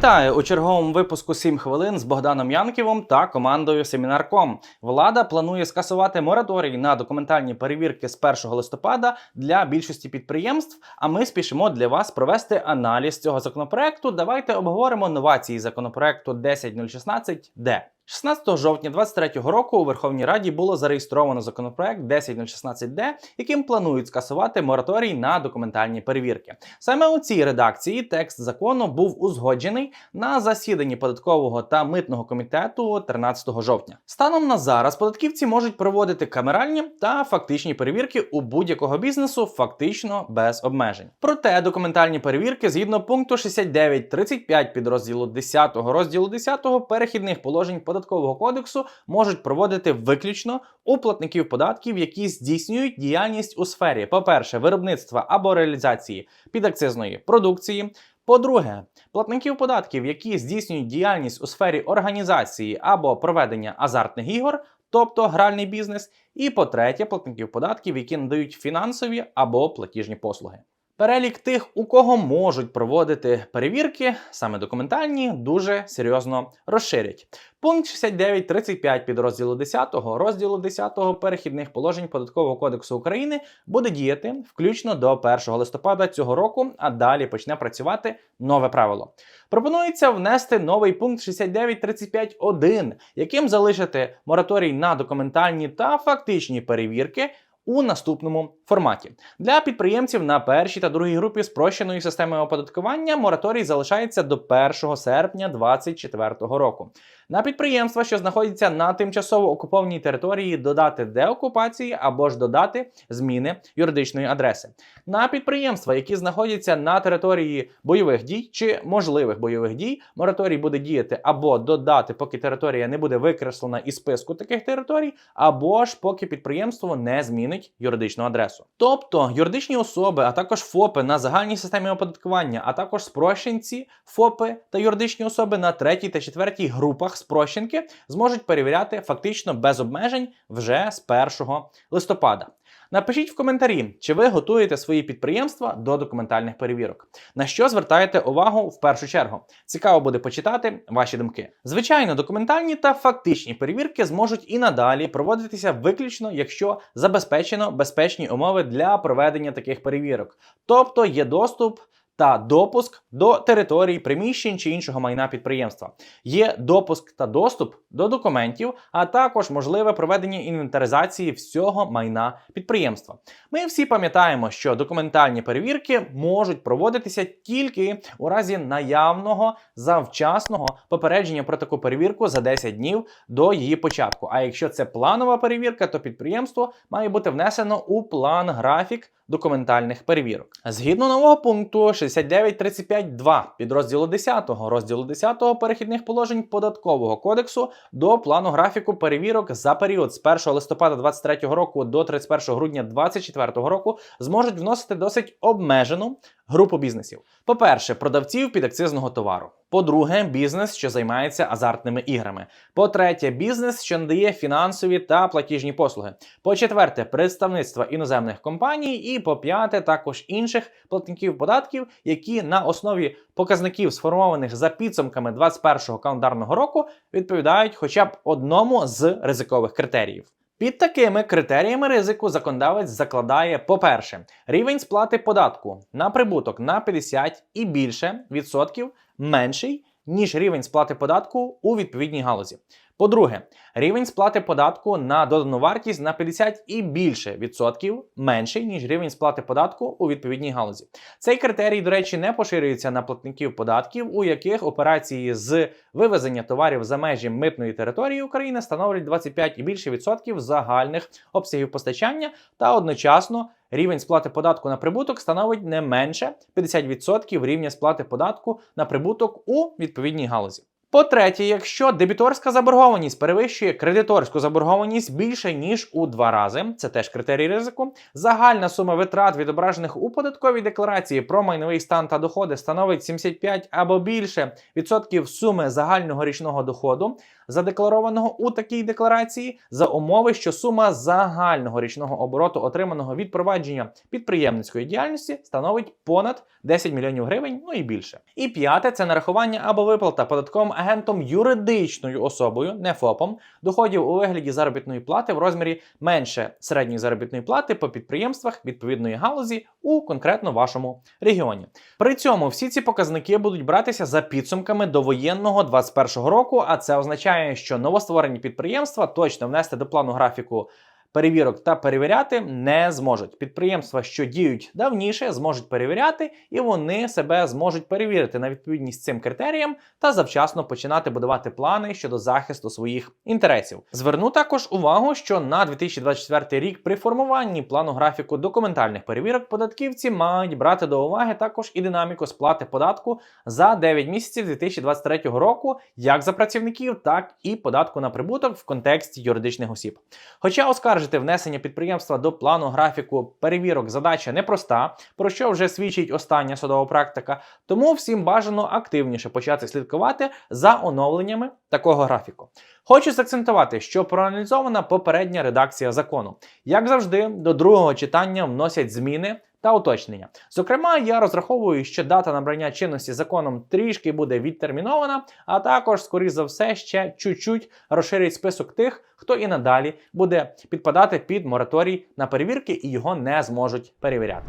Вітаю у черговому випуску «7 хвилин з Богданом Янківом та командою Семінар.ком. Влада планує скасувати мораторій на документальні перевірки з 1 листопада для більшості підприємств. А ми спішимо для вас провести аналіз цього законопроекту. Давайте обговоримо новації законопроекту 10016-Д. 16 жовтня 2023 року у Верховній Раді було зареєстровано законопроект 10016-Д, яким планують скасувати мораторій на документальні перевірки. Саме у цій редакції текст закону був узгоджений на засіданні податкового та митного комітету 13 жовтня. Станом на зараз податківці можуть проводити камеральні та фактичні перевірки у будь-якого бізнесу фактично без обмежень. Проте документальні перевірки згідно пункту 69.35 підрозділу 10 розділу 10 перехідних положень податкового кодексу можуть проводити виключно у платників податків, які здійснюють діяльність у сфері, по-перше, виробництва або реалізації підакцизної продукції. По-друге, платників податків, які здійснюють діяльність у сфері організації або проведення азартних ігор, тобто гральний бізнес. І по-третє, платників податків, які надають фінансові або платіжні послуги. Перелік тих, у кого можуть проводити перевірки, саме документальні, дуже серйозно розширять. Пункт 69.35 підрозділу 10 розділу 10 перехідних положень Податкового кодексу України буде діяти включно до 1 листопада цього року, а далі почне працювати нове правило. Пропонується внести новий пункт 69.35.1, яким залишити мораторій на документальні та фактичні перевірки у наступному форматі для підприємців на першій та другій групі спрощеної системи оподаткування мораторій залишається до 1 серпня 2024 року. На підприємства, що знаходяться на тимчасово окупованій території, додати деокупації або ж додати зміни юридичної адреси. На підприємства, які знаходяться на території бойових дій чи можливих бойових дій, мораторій буде діяти або додати, поки територія не буде викреслена із списку таких територій, або ж поки підприємство не змінить юридичну адресу. Тобто юридичні особи, а також ФОПи на загальній системі оподаткування, а також спрощенці, ФОПи та юридичні особи на третій та четвертій групах спрощенки зможуть перевіряти фактично без обмежень вже з 1 листопада. Напишіть в коментарі, чи ви готуєте свої підприємства до документальних перевірок. На що звертаєте увагу в першу чергу? Цікаво буде почитати ваші думки. Звичайно, документальні та фактичні перевірки зможуть і надалі проводитися виключно, якщо забезпечено безпечні умови для проведення таких перевірок, тобто є доступ та допуск до території приміщень чи іншого майна підприємства. Є допуск та доступ до документів, а також можливе проведення інвентаризації всього майна підприємства. Ми всі пам'ятаємо, що документальні перевірки можуть проводитися тільки у разі наявного завчасного попередження про таку перевірку за 10 днів до її початку. А якщо це планова перевірка, то підприємство має бути внесено у план графік документальних перевірок. Згідно нового пункту 6935.2 підрозділу 10 розділу 10 перехідних положень податкового кодексу до плану графіку перевірок за період з 1 листопада 2023 року до 31 грудня 2024 року зможуть вносити досить обмежену групу бізнесів. По-перше, продавців підакцизного товару. По-друге, бізнес, що займається азартними іграми. По-третє, бізнес, що надає фінансові та платіжні послуги. По-четверте, представництва іноземних компаній. І по-п'яте, також інших платників податків, які на основі показників, сформованих за підсумками 2021 календарного року, відповідають хоча б одному з ризикових критеріїв. Під такими критеріями ризику законодавець закладає, по-перше, рівень сплати податку на прибуток на 50 і більше відсотків менший, ніж рівень сплати податку у відповідній галузі. По-друге, рівень сплати податку на додану вартість на 50 і більше відсотків менший, ніж рівень сплати податку у відповідній галузі. Цей критерій, до речі, не поширюється на платників податків, у яких операції з вивезення товарів за межі митної території України становлять 25 і більше відсотків загальних обсягів постачання, та одночасно рівень сплати податку на прибуток становить не менше 50% рівня сплати податку на прибуток у відповідній галузі. По-третє, якщо дебіторська заборгованість перевищує кредиторську заборгованість більше ніж у два рази, це теж критерій ризику. Загальна сума витрат, відображених у податковій декларації про майновий стан та доходи, становить 75 або більше відсотків суми загального річного доходу. Задекларованого у такій декларації, за умови, що сума загального річного обороту, отриманого від провадження підприємницької діяльності, становить понад 10 мільйонів гривень, ну і більше. І п'яте це нарахування або виплата податковим агентом юридичною особою, не ФОПом, доходів у вигляді заробітної плати в розмірі менше середньої заробітної плати по підприємствах відповідної галузі у конкретно вашому регіоні. При цьому всі ці показники будуть братися за підсумками довоєнного 21 року, а це означає, що новостворені підприємства точно внести до плану графіку. Перевірок та перевіряти не зможуть. Підприємства, що діють давніше, зможуть перевіряти, і вони себе зможуть перевірити на відповідність цим критеріям та завчасно починати будувати плани щодо захисту своїх інтересів. Зверну також увагу, що на 2024 рік при формуванні плану графіку документальних перевірок податківці мають брати до уваги також і динаміку сплати податку за 9 місяців 2023 року, як за працівників, так і податку на прибуток в контексті юридичних осіб. Хоча оскаржити внесення підприємства до плану графіку перевірок задача непроста, про що вже свідчить остання судова практика, тому всім бажано активніше почати слідкувати за оновленнями такого графіку. Хочу закцентувати, що проаналізована попередня редакція закону. Як завжди, до другого читання вносять зміни. Та уточнення. Зокрема, я розраховую, що дата набрання чинності законом трішки буде відтермінована, а також, скоріш за все, ще чуть-чуть розширить список тих, хто і надалі буде підпадати під мораторій на перевірки і його не зможуть перевіряти.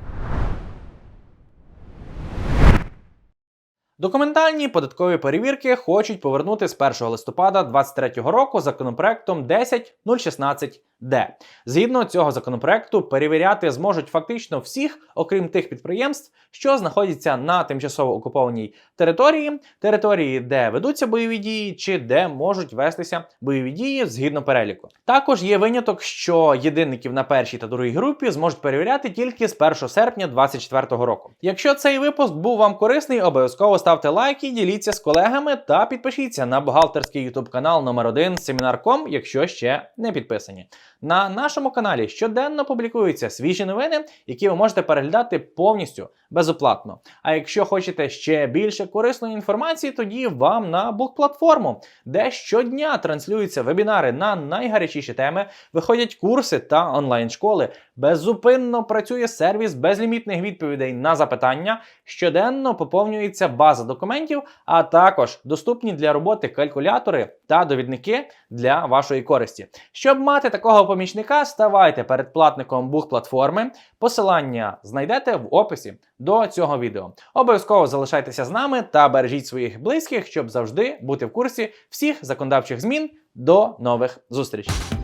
Документальні податкові перевірки хочуть повернути з 1 листопада 2023 року законопроектом 10016-Д. Згідно цього законопроекту, перевіряти зможуть фактично всіх, окрім тих підприємств, що знаходяться на тимчасово окупованій території, території, де ведуться бойові дії, чи де можуть вестися бойові дії згідно переліку. Також є виняток, що єдинників на першій та другій групі зможуть перевіряти тільки з 1 серпня 2024 року. Якщо цей випуск був вам корисний, обов'язково ставте лайки, діліться з колегами та підпишіться на бухгалтерський ютуб канал номер 1 Семінар.ком, якщо ще не підписані. На нашому каналі щоденно публікуються свіжі новини, які ви можете переглядати повністю безоплатно. А якщо хочете ще більше корисної інформації, тоді вам на бук-платформу, де щодня транслюються вебінари на найгарячіші теми, виходять курси та онлайн-школи. Беззупинно працює сервіс безлімітних відповідей на запитання, щоденно поповнюється база документів, а також доступні для роботи калькулятори та довідники для вашої користі. Щоб мати такого помічника, ставайте передплатником бух-платформи. Посилання знайдете в описі до цього відео. Обов'язково залишайтеся з нами та бережіть своїх близьких, щоб завжди бути в курсі всіх законодавчих змін. До нових зустрічей!